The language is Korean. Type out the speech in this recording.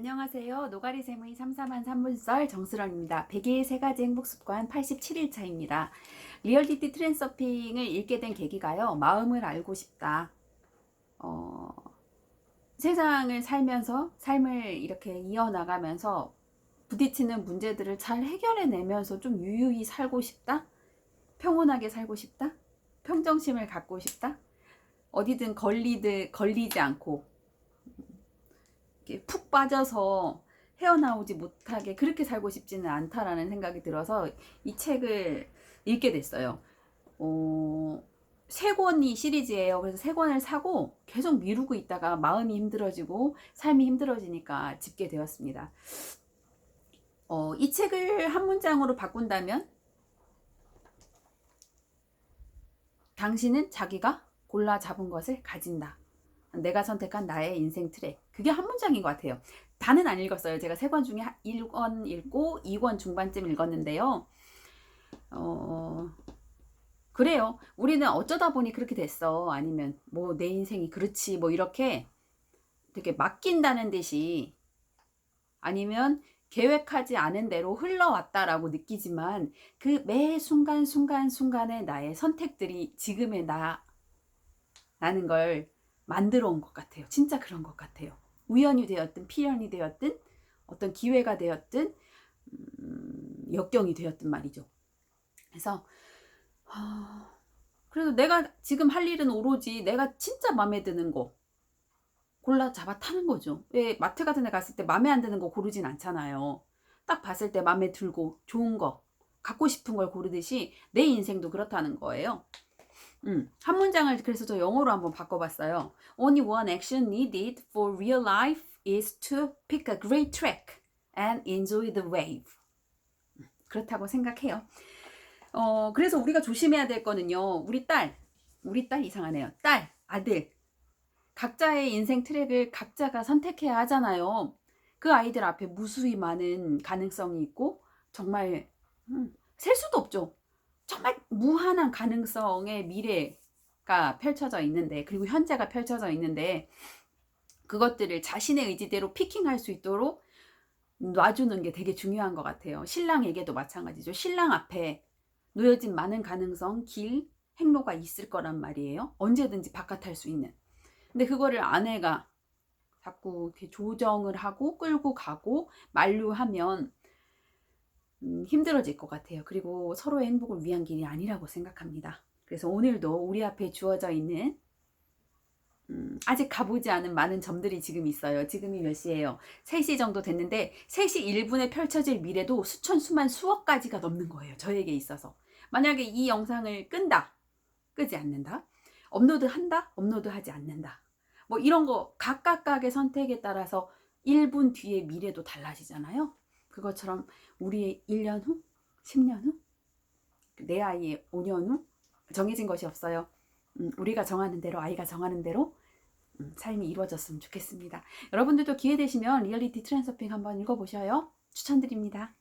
안녕하세요. 노가리 세무이 3사만 3분썰 정수런입니다. 100일 세 가지 행복 습관 87일차입니다. 리얼리티 트랜서핑을 읽게 된 계기가요. 마음을 알고 싶다. 어, 세상을 살면서 삶을 이렇게 이어나가면서 부딪히는 문제들을 잘 해결해내면서 좀 유유히 살고 싶다. 평온하게 살고 싶다. 평정심을 갖고 싶다. 어디든 걸리듯 걸리지 않고 푹 빠져서 헤어나오지 못하게 그렇게 살고 싶지는 않다라는 생각이 들어서 이 책을 읽게 됐어요. 어, 세 권이 시리즈예요. 그래서 세 권을 사고 계속 미루고 있다가 마음이 힘들어지고 삶이 힘들어지니까 집게 되었습니다. 어, 이 책을 한 문장으로 바꾼다면 당신은 자기가 골라 잡은 것을 가진다. 내가 선택한 나의 인생 트랙. 그게 한 문장인 것 같아요. 다는 안 읽었어요. 제가 세 권 중에 1권 읽고 2권 중반쯤 읽었는데요. 어, 그래요. 우리는 어쩌다 보니 그렇게 됐어. 아니면 뭐 내 인생이 그렇지. 뭐 이렇게 되게 맡긴다는 듯이 아니면 계획하지 않은 대로 흘러왔다라고 느끼지만 그 매 순간 순간 순간의 나의 선택들이 지금의 나 라는 걸 만들어 온 것 같아요. 진짜 그런 것 같아요. 우연이 되었든 필연이 되었든 어떤 기회가 되었든 음, 역경이 되었든 말이죠. 그래서 어, 그래서 내가 지금 할 일은 오로지 내가 진짜 마음에 드는 거 골라 잡아 타는 거죠. 왜 마트 같은 데 갔을 때 마음에 안 드는 거 고르진 않잖아요. 딱 봤을 때 마음에 들고 좋은 거 갖고 싶은 걸 고르듯이 내 인생도 그렇다는 거예요. 음, 한 문장을 그래서 저 영어로 한번 바꿔봤어요. Only one action needed for real life is to pick a great track and enjoy the wave. 음, 그렇다고 생각해요. 어, 그래서 우리가 조심해야 될 거는요. 우리 딸, 우리 딸 이상하네요. 딸, 아들. 각자의 인생 트랙을 각자가 선택해야 하잖아요. 그 아이들 앞에 무수히 많은 가능성이 있고 정말 음, 셀 수도 없죠. 정말 무한한 가능성의 미래가 펼쳐져 있는데 그리고 현재가 펼쳐져 있는데 그것들을 자신의 의지대로 피킹할 수 있도록 놔주는 게 되게 중요한 것 같아요. 신랑에게도 마찬가지죠. 신랑 앞에 놓여진 많은 가능성, 길, 행로가 있을 거란 말이에요. 언제든지 바깥할 수 있는. 근데 그거를 아내가 자꾸 이렇게 조정을 하고 끌고 가고 만류하면 음, 힘들어질 것 같아요. 그리고 서로의 행복을 위한 길이 아니라고 생각합니다. 그래서 오늘도 우리 앞에 주어져 있는 음, 아직 가보지 않은 많은 점들이 지금 있어요. 지금이 몇 시예요? 3시 정도 됐는데 3시 1분에 펼쳐질 미래도 수천 수만 수억 가지가 넘는 거예요. 저에게 있어서. 만약에 이 영상을 끈다. 끄지 않는다. 업로드 한다. 업로드 하지 않는다. 뭐 이런 거 각각각의 선택에 따라서 1분 뒤에 미래도 달라지잖아요. 그것처럼 우리의 1년 후, 10년 후, 내 아이의 5년 후 정해진 것이 없어요. 음, 우리가 정하는 대로 아이가 정하는 대로 음, 삶이 이루어졌으면 좋겠습니다. 여러분들도 기회 되시면 리얼리티 트랜서핑 한번 읽어보셔요. 추천드립니다.